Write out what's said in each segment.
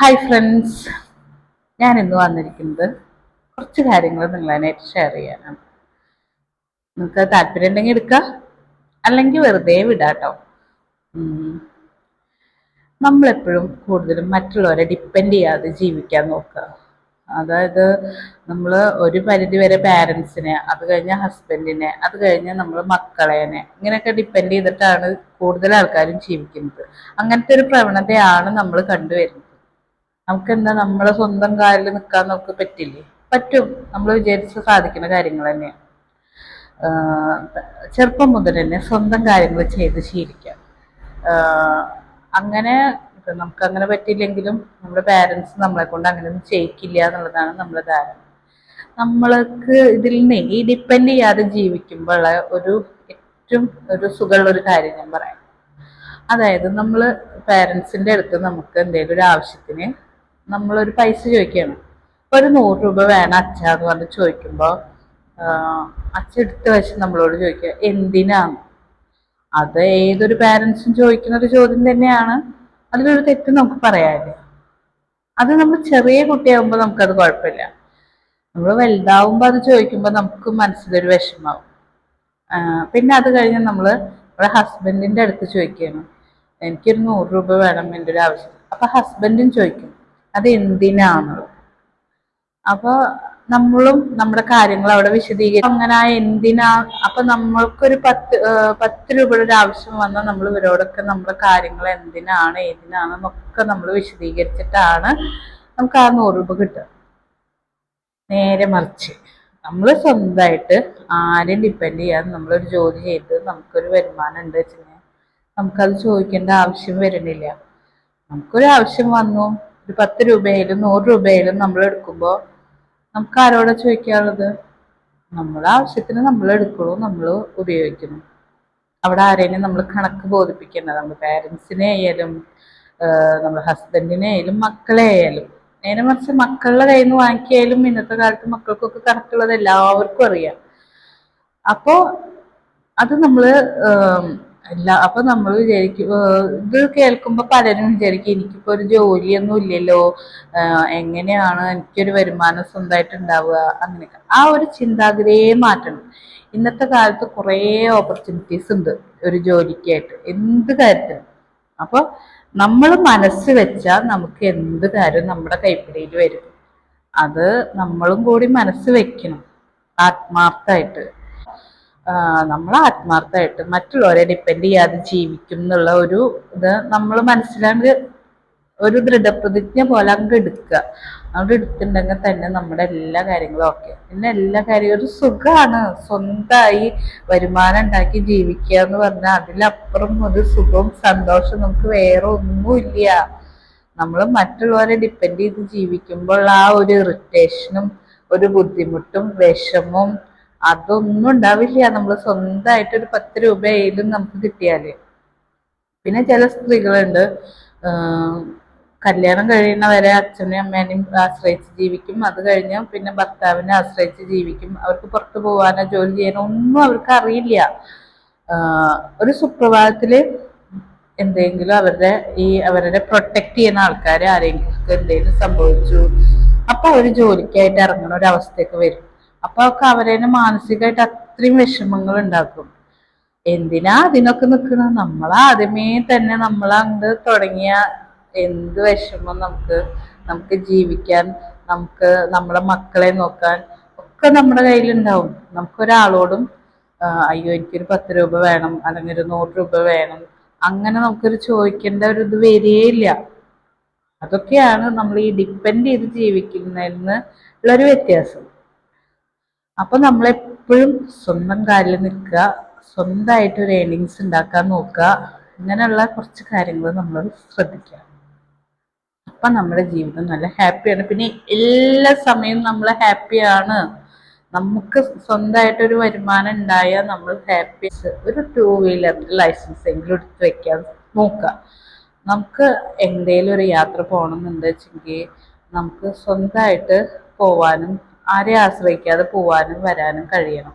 Hi friends ഞാൻ ഇന്ന് വന്നിരിക്കുന്നത് കുറച്ച് കാര്യങ്ങൾ നിങ്ങളതിനായിട്ട് ഷെയർ ചെയ്യാനാണ്. നിങ്ങൾക്ക് താല്പര്യം ഉണ്ടെങ്കിൽ എടുക്കുക അല്ലെങ്കിൽ വെറുതെ വിടാട്ടോ. നമ്മളെപ്പോഴും കൂടുതലും മറ്റുള്ളവരെ ഡിപ്പെൻഡ് ചെയ്യാതെ ജീവിക്കാൻ നോക്കുക. അതായത് നമ്മൾ ഒരു പരിധി വരെ പാരൻസിനെ അത് കഴിഞ്ഞ ഹസ്ബൻഡിനെ അത് കഴിഞ്ഞ് നമ്മൾ മക്കളേനെ ഇങ്ങനെയൊക്കെ ഡിപ്പെൻഡ് ചെയ്തിട്ടാണ് കൂടുതൽ ആൾക്കാരും ജീവിക്കുന്നത്. അങ്ങനത്തെ ഒരു പ്രവണതയാണ് നമ്മൾ കണ്ടുവരുന്നത്. നമുക്ക് എന്താ നമ്മളെ സ്വന്തം കാലിൽ നിൽക്കാൻ നമുക്ക് പറ്റില്ലേ? പറ്റും. നമ്മൾ വിചാരിച്ച് സാധിക്കുന്ന കാര്യങ്ങൾ തന്നെയാണ് ചെറുപ്പം മുതൽ തന്നെ സ്വന്തം കാര്യങ്ങൾ ചെയ്ത് ശീലിക്കാം. അങ്ങനെ നമുക്ക് അങ്ങനെ പറ്റില്ലെങ്കിലും നമ്മുടെ പാരൻസ് നമ്മളെ കൊണ്ട് അങ്ങനെയൊന്നും ചെയ്യിക്കില്ല എന്നുള്ളതാണ് നമ്മുടെ ധാരണ. നമ്മൾക്ക് ഇതിൽ നിന്ന് ഈ ഡിപ്പെൻഡ് ചെയ്യാതെ ജീവിക്കുമ്പോൾ ഒരു ഏറ്റവും ഒരു സുഖമുള്ള ഒരു കാര്യം ഞാൻ പറയാം. അതായത് നമ്മൾ പാരൻസിന്റെ അടുത്ത് നമുക്ക് എന്തെങ്കിലും ഒരു ആവശ്യത്തിന് നമ്മളൊരു പൈസ ചോദിക്കുകയാണ്. ഒരു നൂറ് രൂപ വേണം അച്ഛ എന്ന് പറഞ്ഞ് ചോദിക്കുമ്പോൾ അച്ഛ എടുത്ത് വെച്ച് നമ്മളോട് ചോദിക്കുക എന്തിനാണ്? അത് ഏതൊരു പാരൻസും ചോദിക്കുന്ന ഒരു ചോദ്യം തന്നെയാണ്. അതിലൊരു തെറ്റ് നമുക്ക് പറയാനില്ല. അത് നമ്മൾ ചെറിയ കുട്ടിയാകുമ്പോൾ നമുക്കത് കുഴപ്പമില്ല. നമ്മൾ വലുതാവുമ്പോൾ അത് ചോദിക്കുമ്പോൾ നമുക്ക് മനസ്സിലൊരു വിഷമാവും. പിന്നെ അത് കഴിഞ്ഞ് നമ്മൾ നമ്മുടെ ഹസ്ബൻഡിന്റെ അടുത്ത് ചോദിക്കുകയാണ് എനിക്കൊരു നൂറ് രൂപ വേണം എന്റെ ഒരു ആവശ്യം അപ്പൊ ഹസ്ബൻഡും ചോദിക്കും അത് എന്തിനാണ് അപ്പൊ നമ്മളും നമ്മുടെ കാര്യങ്ങൾ അവിടെ വിശദീകരിക്കും അങ്ങനെ എന്തിനാ? അപ്പൊ നമ്മൾക്കൊരു പത്ത് പത്ത് രൂപയുടെ ഒരു ആവശ്യം വന്നാൽ നമ്മൾ ഇവരോടൊക്കെ നമ്മുടെ കാര്യങ്ങൾ എന്തിനാണ് ഏതിനാണ് എന്നൊക്കെ നമ്മൾ വിശദീകരിച്ചിട്ടാണ് നമുക്ക് ആ നൂറ് രൂപ കിട്ടുക. നേരെ മറിച്ച് നമ്മൾ സ്വന്തമായിട്ട് ആരെയും ഡിപ്പെൻഡ് ചെയ്യാതെ നമ്മളൊരു ജോലി ചെയ്ത് നമുക്കൊരു വരുമാനം ഉണ്ട് വെച്ചിട്ടുണ്ടെങ്കിൽ നമുക്കത് ചോദിക്കേണ്ട ആവശ്യം വരുന്നില്ല നമുക്കൊരു ആവശ്യം വന്നു. ഒരു പത്ത് രൂപയിലും നൂറ് രൂപയിലും നമ്മൾ എടുക്കുമ്പോൾ നമുക്ക് ആരോടെ ചോദിക്കാനുള്ളത്? നമ്മളെ ആവശ്യത്തിന് നമ്മൾ എടുക്കണു നമ്മൾ ഉപയോഗിക്കുന്നു. അവിടെ ആരെയും നമ്മൾ കണക്ക് ബോധിപ്പിക്കേണ്ട നമ്മൾ പാരൻസിനെ ആയാലും നമ്മുടെ ഹസ്ബൻഡിനെ ആയാലും മക്കളെ ആയാലും. നേരെ മറിച്ച് മക്കളുടെ കയ്യിൽ നിന്ന് വാങ്ങിക്കായാലും ഇന്നത്തെ കാലത്ത് മക്കൾക്കൊക്കെ കറക്റ്റുള്ളത് എല്ലാവർക്കും അറിയാം. അപ്പോൾ അത് നമ്മൾ ഏം, എല്ലാ അപ്പൊ നമ്മൾ വിചാരിക്കും ഇത് കേൾക്കുമ്പോ പലരും വിചാരിക്കും എനിക്കിപ്പോ ഒരു ജോലിയൊന്നും ഇല്ലല്ലോ. എങ്ങനെയാണ് എനിക്കൊരു വരുമാനം സ്വന്തമായിട്ട് ഉണ്ടാവുക അങ്ങനെയൊക്കെ. ആ ഒരു ചിന്താഗതിയെ മാറ്റണം. ഇന്നത്തെ കാലത്ത് കുറേ ഓപ്പർച്യൂണിറ്റീസ് ഉണ്ട് ഒരു ജോലിക്കായിട്ട്. എന്ത് കാര്യത്തിനും. അപ്പൊ നമ്മൾ മനസ്സ് വെച്ചാൽ നമുക്ക് എന്ത് കാര്യം നമ്മുടെ കൈപ്പിടിയിൽ വരും. അത് നമ്മളും കൂടി മനസ്സ് വെക്കണം. ആത്മാർത്ഥമായിട്ട് നമ്മൾ ആത്മാർത്ഥമായിട്ട് മറ്റുള്ളവരെ ഡിപ്പെൻഡ് ചെയ്യാതെ ജീവിക്കും എന്നുള്ള ഒരു ഇത് നമ്മൾ മനസ്സിലാണ്ട് ഒരു ദൃഢപ്രതിജ്ഞ പോലെ അങ്ങ് എടുക്കുക. അവിടെ എടുത്തിട്ടുണ്ടെങ്കിൽ തന്നെ നമ്മുടെ എല്ലാ കാര്യങ്ങളും ഓക്കെ പിന്നെ എല്ലാ കാര്യവും ഒരു സുഖമാണ് സ്വന്തമായി വരുമാനം ഉണ്ടാക്കി ജീവിക്കുക എന്ന് പറഞ്ഞാൽ അതിലപ്പുറം ഒരു സുഖവും സന്തോഷവും നമുക്ക് വേറെ ഒന്നുമില്ല. നമ്മൾ മറ്റുള്ളവരെ ഡിപ്പെൻഡ് ചെയ്ത് ജീവിക്കുമ്പോൾ ആ ഒരു ഇറിറ്റേഷനും ഒരു ബുദ്ധിമുട്ടും വിഷമവും അതൊന്നും ഉണ്ടാവില്ല. നമ്മൾ സ്വന്തമായിട്ട് ഒരു പത്ത് രൂപയിലും നമുക്ക് കിട്ടിയാൽ. പിന്നെ ചില സ്ത്രീകളുണ്ട്. കല്യാണം കഴിയുന്നവരെ അച്ഛനെയും അമ്മേനെയും ആശ്രയിച്ച് ജീവിക്കും. അത് കഴിഞ്ഞ് പിന്നെ ഭർത്താവിനെ ആശ്രയിച്ച് ജീവിക്കും. അവർക്ക് പുറത്തു പോകാനോ ജോലി ചെയ്യാനോ ഒന്നും അവർക്ക് അറിയില്ല. ഒരു സുപ്രഭാതത്തിൽ എന്തെങ്കിലും അവരുടെ ഈ അവരുടെ പ്രൊട്ടക്ട് ചെയ്യുന്ന ആൾക്കാർ ആരെങ്കിലും എന്തെങ്കിലും സംഭവിച്ചു. അപ്പൊ അവർ ജോലിക്കായിട്ട് ഇറങ്ങുന്ന ഒരു അവസ്ഥയൊക്കെ വരും. അപ്പൊ ഒക്കെ അവരെ മാനസികമായിട്ട് അത്രയും വിഷമങ്ങൾ ഉണ്ടാക്കും. എന്തിനാ അതിനൊക്കെ നിൽക്കണം നമ്മൾ ആദ്യമേ തന്നെ നമ്മൾ തുടങ്ങിയ എന്ത് വിഷമം നമുക്ക്? നമുക്ക് ജീവിക്കാൻ നമുക്ക് നമ്മളെ മക്കളെ നോക്കാൻ ഒക്കെ നമ്മുടെ കയ്യിലുണ്ടാവും. നമുക്കൊരാളോടും അയ്യോ എനിക്കൊരു പത്ത് രൂപ വേണം അല്ലെങ്കിൽ ഒരു നൂറ് രൂപ വേണം അങ്ങനെ നമുക്കൊരു ചോദിക്കേണ്ട ഒരു ഇത് വരികയില്ല അതൊക്കെയാണ് നമ്മൾ ഈ ഡിപ്പെൻഡ് ചെയ്ത് ജീവിക്കുന്നതിൽ നിന്ന് ഉള്ളൊരു വ്യത്യാസം. അപ്പൊ നമ്മളെപ്പോഴും സ്വന്തം കാലിൽ നിൽക്കുക സ്വന്തമായിട്ട് ഒരു ഏണിങ്സ് ഉണ്ടാക്കാൻ നോക്കുക ഇങ്ങനെയുള്ള കുറച്ച് കാര്യങ്ങൾ നമ്മൾ ശ്രദ്ധിക്കുക. അപ്പൊ നമ്മുടെ ജീവിതം നല്ല ഹാപ്പിയാണ് പിന്നെ എല്ലാ സമയവും നമ്മൾ ഹാപ്പിയാണ് നമുക്ക് സ്വന്തമായിട്ടൊരു വരുമാനം ഉണ്ടായാൽ നമ്മൾ ഹാപ്പി ഒരു ടൂ വീലർ ലൈസൻസ് എങ്കിലും എടുത്ത് വെക്കാൻ നോക്കുക. നമുക്ക് എന്തേലും ഒരു യാത്ര വെച്ചെങ്കിൽ നമുക്ക് സ്വന്തമായിട്ട് പോവാനും ആരെയും ആശ്രയിക്കാതെ പോവാനും വരാനും കഴിയണം.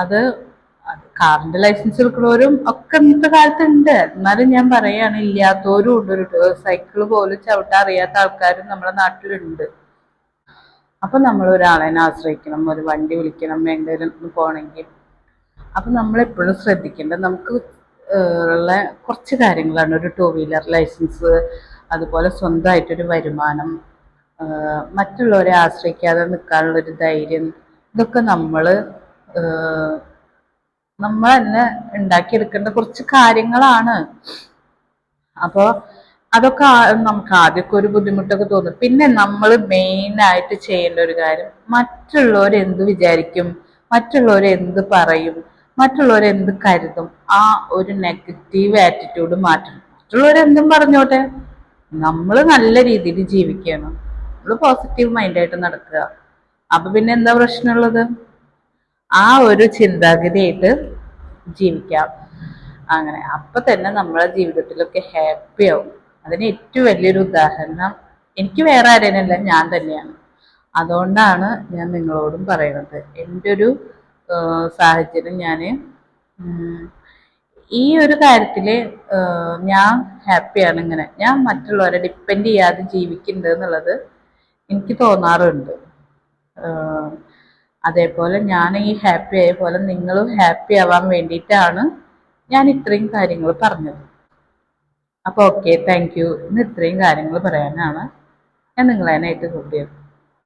അത് കാറിന്റെ ലൈസൻസ് എടുക്കുന്നവരും ഒക്കെ ഇന്നത്തെ കാലത്ത് ഉണ്ട് എന്നാലും ഞാൻ പറയാണ് ഇല്ലാത്തവരും ഉണ്ട്. ഒരു സൈക്കിൾ പോലും ചവിട്ടാൻ അറിയാത്ത ആൾക്കാരും നമ്മുടെ നാട്ടിലുണ്ട്. അപ്പൊ നമ്മൾ ഒരാളെ ആശ്രയിക്കണം ഒരു വണ്ടി വിളിക്കണം പോണെങ്കിൽ പോകണമെങ്കിൽ. അപ്പൊ നമ്മൾ എപ്പോഴും ശ്രദ്ധിക്കേണ്ടത് നമുക്ക് ഉള്ള കുറച്ച് കാര്യങ്ങളാണ്. ഒരു ടൂ വീലർ ലൈസൻസ് അതുപോലെ സ്വന്തമായിട്ടൊരു വരുമാനം മറ്റുള്ളവരെ ആശ്രയിക്കാതെ നിൽക്കാനുള്ളൊരു ധൈര്യം ഇതൊക്കെ നമ്മൾ നമ്മൾ തന്നെ ഉണ്ടാക്കിയെടുക്കേണ്ട കുറച്ച് കാര്യങ്ങളാണ്. അപ്പോൾ അതൊക്കെ നമുക്ക് ആദ്യമൊക്കെ ഒരു ബുദ്ധിമുട്ടൊക്കെ തോന്നും. പിന്നെ നമ്മൾ മെയിനായിട്ട് ചെയ്യേണ്ട ഒരു കാര്യം മറ്റുള്ളവർ എന്ത് വിചാരിക്കും മറ്റുള്ളവർ എന്ത് പറയും മറ്റുള്ളവർ എന്ത് കരുതും ആ ഒരു നെഗറ്റീവ് ആറ്റിറ്റ്യൂഡ് മാറ്റണം. മറ്റുള്ളവർ എന്തും പറഞ്ഞോട്ടെ നമ്മൾ നല്ല രീതിയിൽ ജീവിക്കണം. നമ്മൾ പോസിറ്റീവ് മൈൻഡായിട്ട് നടക്കുക. അപ്പൊ പിന്നെ എന്താ പ്രശ്നമുള്ളത്? ആ ഒരു ചിന്താഗതിയായിട്ട് ജീവിക്കാം. അങ്ങനെ. അപ്പൊ തന്നെ നമ്മളെ ജീവിതത്തിലൊക്കെ ഹാപ്പി ആവും. അതിന് ഏറ്റവും വലിയൊരു ഉദാഹരണം എനിക്ക് വേറെ ആരേനല്ല ഞാൻ തന്നെയാണ്. അതുകൊണ്ടാണ് ഞാൻ നിങ്ങളോടും പറയുന്നത് എന്റെ ഒരു സാഹചര്യം ഞാൻ ഈ ഒരു കാര്യത്തിൽ ഞാൻ ഹാപ്പിയാണ് ഇങ്ങനെ. ഞാൻ മറ്റുള്ളവരെ ഡിപ്പെൻഡ് ചെയ്യാതെ ജീവിക്കുന്നുണ്ട് എന്നുള്ളത് എനിക്ക് തോന്നാറുണ്ട്. അതേപോലെ ഞാൻ ഈ ഹാപ്പി ആയ പോലെ നിങ്ങളും ഹാപ്പി ആവാൻ വേണ്ടിയിട്ടാണ് ഞാൻ ഇത്രയും കാര്യങ്ങൾ പറഞ്ഞത്. അപ്പോൾ ഓക്കെ താങ്ക് യു. ഇന്ന് ഇത്രയും കാര്യങ്ങൾ പറയാനാണ്. ഞാൻ നിങ്ങളതിനായിട്ട് കൂട്ടിയത്